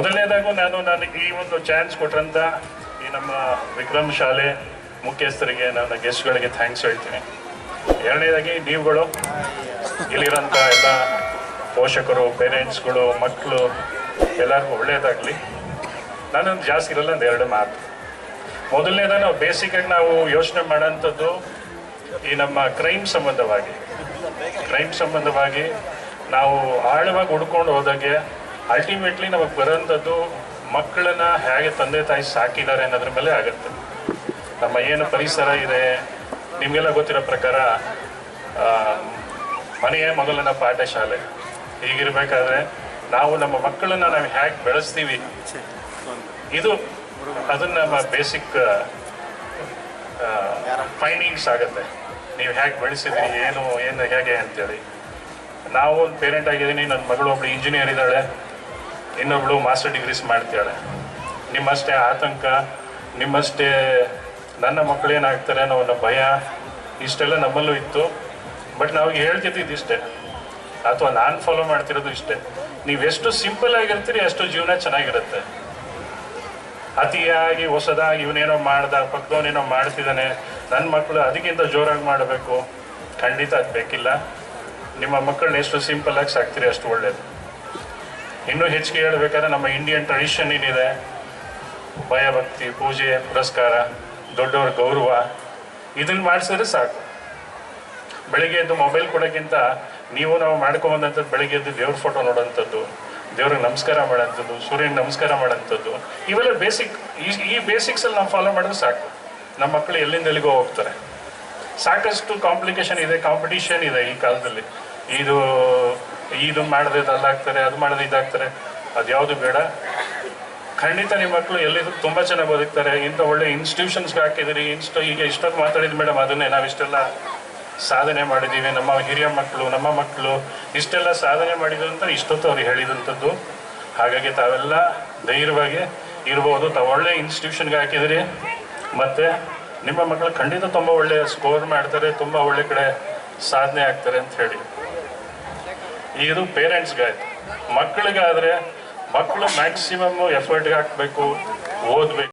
ಮೊದಲನೇದಾಗೂ ನಾನು ನನಗೆ ಈ ಒಂದು ಚಾನ್ಸ್ ಕೊಟ್ಟಂತ ಈ ನಮ್ಮ ವಿಕ್ರಮ್ ಶಾಲೆ ಮುಖ್ಯಸ್ಥರಿಗೆ, ನನ್ನ ಗೆಸ್ಟ್ಗಳಿಗೆ ಥ್ಯಾಂಕ್ಸ್ ಹೇಳ್ತೀನಿ. ಎರಡನೇದಾಗಿ ನೀವುಗಳು ಇಲ್ಲಿರೋಂಥ ಎಲ್ಲ ಪೋಷಕರು ಪೇರೆಂಟ್ಸ್ಗಳು ಮಕ್ಕಳು ಎಲ್ಲರಿಗೂ ಒಳ್ಳೆಯದಾಗಲಿ ನಾನೊಂದು ಜಾಸ್ತಿ ಇರಲ್ಲ, ಒಂದು ಎರಡು ಮಾತು. ಮೊದಲನೇದ ನಾವು ಬೇಸಿಕಾಗಿ ನಾವು ಯೋಚನೆ ಮಾಡೋಂಥದ್ದು ಈ ನಮ್ಮ ಕ್ರೈಮ್ ಸಂಬಂಧವಾಗಿ. ಕ್ರೈಮ್ ಸಂಬಂಧವಾಗಿ ನಾವು ಆಳವಾಗಿ ಹುಡ್ಕೊಂಡು ಹೋದಾಗೆ ಅಲ್ಟಿಮೇಟ್ಲಿ ನಮಗೆ ಬರೋಂಥದ್ದು ಮಕ್ಕಳನ್ನ ಹೇಗೆ ತಂದೆ ತಾಯಿ ಸಾಕಿದ್ದಾರೆ ಅನ್ನೋದ್ರ ಮೇಲೆ ಆಗುತ್ತೆ. ನಮ್ಮ ಏನು ಪರಿಸರ ಇದೆ, ನಿಮಗೆಲ್ಲ ಗೊತ್ತಿರೋ ಪ್ರಕಾರ ಮನೆಯೇ ಮೊದಲನ ಪಾಠಶಾಲೆ. ಹೀಗಿರ್ಬೇಕಾದ್ರೆ ನಾವು ನಮ್ಮ ಮಕ್ಕಳನ್ನ ನಾವು ಹೇಗೆ ಬೆಳೆಸ್ತೀವಿ? ಇದು ಅದನ್ನ ನಮ್ಮ ಬೇಸಿಕ್ ಫೈಂಡಿಂಗ್ಸ್ ಆಗುತ್ತೆ. ನೀವು ಹೇಗೆ ಬೆಳೆಸಿದ್ರಿ, ಏನು ಏನು, ಹೇಗೆ ಅಂತೇಳಿ. ನಾವು ಒಂದು ಪೇರೆಂಟ್ ಆಗಿದ್ದೀನಿ ನನ್ನ ಮಗಳು ಒಬ್ಳು ಇಂಜಿನಿಯರ್ ಇದ್ದಾಳೆ. ಇನ್ನೊಬ್ಳು ಮಾಸ್ಟರ್ ಡಿಗ್ರೀಸ್ ಮಾಡ್ತಾಳೆ ನಿಮ್ಮಷ್ಟೇ ಆತಂಕ, ನಿಮ್ಮಷ್ಟೇ ನನ್ನ ಮಕ್ಕಳು ಏನಾಗ್ತಾರೆ ಅನ್ನೋ ಒಂದು ಭಯ, ಇಷ್ಟೆಲ್ಲ ನಮ್ಮಲ್ಲೂ ಇತ್ತು. ಬಟ್ ನಾವು ಹೇಳ್ತಿದ್ದು ಇಷ್ಟೇ. ಅಥವಾ ನಾನು ಫಾಲೋ ಮಾಡ್ತಿರೋದು ಇಷ್ಟೇ. ನೀವು ಎಷ್ಟು ಸಿಂಪಲ್ ಆಗಿರ್ತೀರಿ, ಅಷ್ಟು ಜೀವನ ಚೆನ್ನಾಗಿರುತ್ತೆ. ಅತಿಯಾಗಿ ಹೊಸದಾಗಿ ಇವನೇನೋ ಮಾಡ್ದ ಪಕ್ಕದವನೇನೋ ಮಾಡ್ತಿದ್ದಾನೆ ನನ್ನ ಮಕ್ಕಳು ಅದಕ್ಕಿಂತ ಜೋರಾಗಿ ಮಾಡಬೇಕು. ಖಂಡಿತ ಅದು ಬೇಕಿಲ್ಲ. ನಿಮ್ಮ ಮಕ್ಕಳನ್ನ ಎಷ್ಟು ಸಿಂಪಲ್ ಆಗಿ ಸಾಕ್ತೀರಿ ಅಷ್ಟು ಒಳ್ಳೇದು. ಇನ್ನೂ ಹೆಚ್ಚಿಗೆ ಹೇಳಬೇಕಾದ್ರೆ ನಮ್ಮ ಇಂಡಿಯನ್ ಟ್ರೆಡಿಷನ್ ಏನಿದೆ? ಭಯಭಕ್ತಿ, ಪೂಜೆ, ಪುರಸ್ಕಾರ, ದೊಡ್ಡವ್ರ ಗೌರವ, ಇದನ್ನ ಮಾಡಿಸಿದ್ರೆ ಸಾಕು. ಬೆಳಿಗ್ಗೆ ಎದ್ದು ಮೊಬೈಲ್ ಕೊಡೋಕ್ಕಿಂತ ನೀವು ನಾವು ಮಾಡ್ಕೊಂಬಂದಂಥದ್ದು ಬೆಳಿಗ್ಗೆ ಎದ್ದು ದೇವ್ರ ಫೋಟೋ ನೋಡೋಂಥದ್ದು, ದೇವ್ರಿಗೆ ನಮಸ್ಕಾರ ಮಾಡೋಂಥದ್ದು, ಸೂರ್ಯನ ನಮಸ್ಕಾರ ಮಾಡೋಂಥದ್ದು, ಇವೆಲ್ಲ ಬೇಸಿಕ್ ಈ ಈ ಬೇಸಿಕ್ಸಲ್ಲಿ ನಾವು ಫಾಲೋ ಮಾಡಿದ್ರೆ ಸಾಕು. ನಮ್ಮ ಮಕ್ಕಳು ಎಲ್ಲಿಂದ ಎಲ್ಲಿಗೋ ಹೋಗ್ತಾರೆ. ಸಾಕಷ್ಟು ಕಾಂಪ್ಲಿಕೇಶನ್ ಇದೆ ಕಾಂಪಿಟೀಷನ್ ಇದೆ ಈ ಕಾಲದಲ್ಲಿ. ಇದು ಇದು ಮಾಡಿದ್ರೆ ಅಲ್ಲಾಗ್ತಾರೆ, ಅದು ಮಾಡಿದ್ರೆ ಇದಾಗ್ತಾರೆ ಅದ್ಯಾವುದು ಬೇಡ. ಖಂಡಿತ ನಿಮ್ಮ ಮಕ್ಕಳು ಎಲ್ಲಿದ್ರು ತುಂಬ ಚೆನ್ನಾಗಿ ಬದುಕ್ತಾರೆ, ಇಂಥ ಒಳ್ಳೆ ಇನ್ಸ್ಟಿಟ್ಯೂಷನ್ಸ್ಗೆ ಹಾಕಿದಿರಿ ಇನ್ಸ್ಟ ಈಗ ಇಷ್ಟೊತ್ತು ಮಾತಾಡಿದ ಮೇಡಮ್ ಅದನ್ನೇ ನಾವಿಷ್ಟೆಲ್ಲ ಸಾಧನೆ ಮಾಡಿದ್ದೀವಿ ನಮ್ಮ ಹಿರಿಯ ಮಕ್ಕಳು ನಮ್ಮ ಮಕ್ಕಳು ಇಷ್ಟೆಲ್ಲ ಸಾಧನೆ ಮಾಡಿದಂತ ಇಷ್ಟೊತ್ತು ಅವ್ರಿಗೆ ಹೇಳಿದಂಥದ್ದು. ಹಾಗಾಗಿ ತಾವೆಲ್ಲ ಧೈರ್ಯವಾಗಿ ಇರ್ಬೋದು. ತಾವು ಒಳ್ಳೆ ಇನ್ಸ್ಟಿಟ್ಯೂಷನ್ಗೆ ಹಾಕಿದಿರಿ. ಮತ್ತು ನಿಮ್ಮ ಮಕ್ಕಳು ಖಂಡಿತ ತುಂಬ ಒಳ್ಳೆ ಸ್ಕೋರ್ ಮಾಡ್ತಾರೆ, ತುಂಬ ಒಳ್ಳೆ ಕಡೆ ಸಾಧನೆ ಆಗ್ತಾರೆ ಅಂತ ಹೇಳಿ. ಇದು ಪೇರೆಂಟ್ಸ್ಗೆ ಆಯ್ತು. ಮಕ್ಕಳಿಗಾದರೆ ಮಕ್ಕಳು ಮ್ಯಾಕ್ಸಿಮಮ್ ಎಫರ್ಟ್ಗೆ ಹಾಕಬೇಕು ಓದಬೇಕು.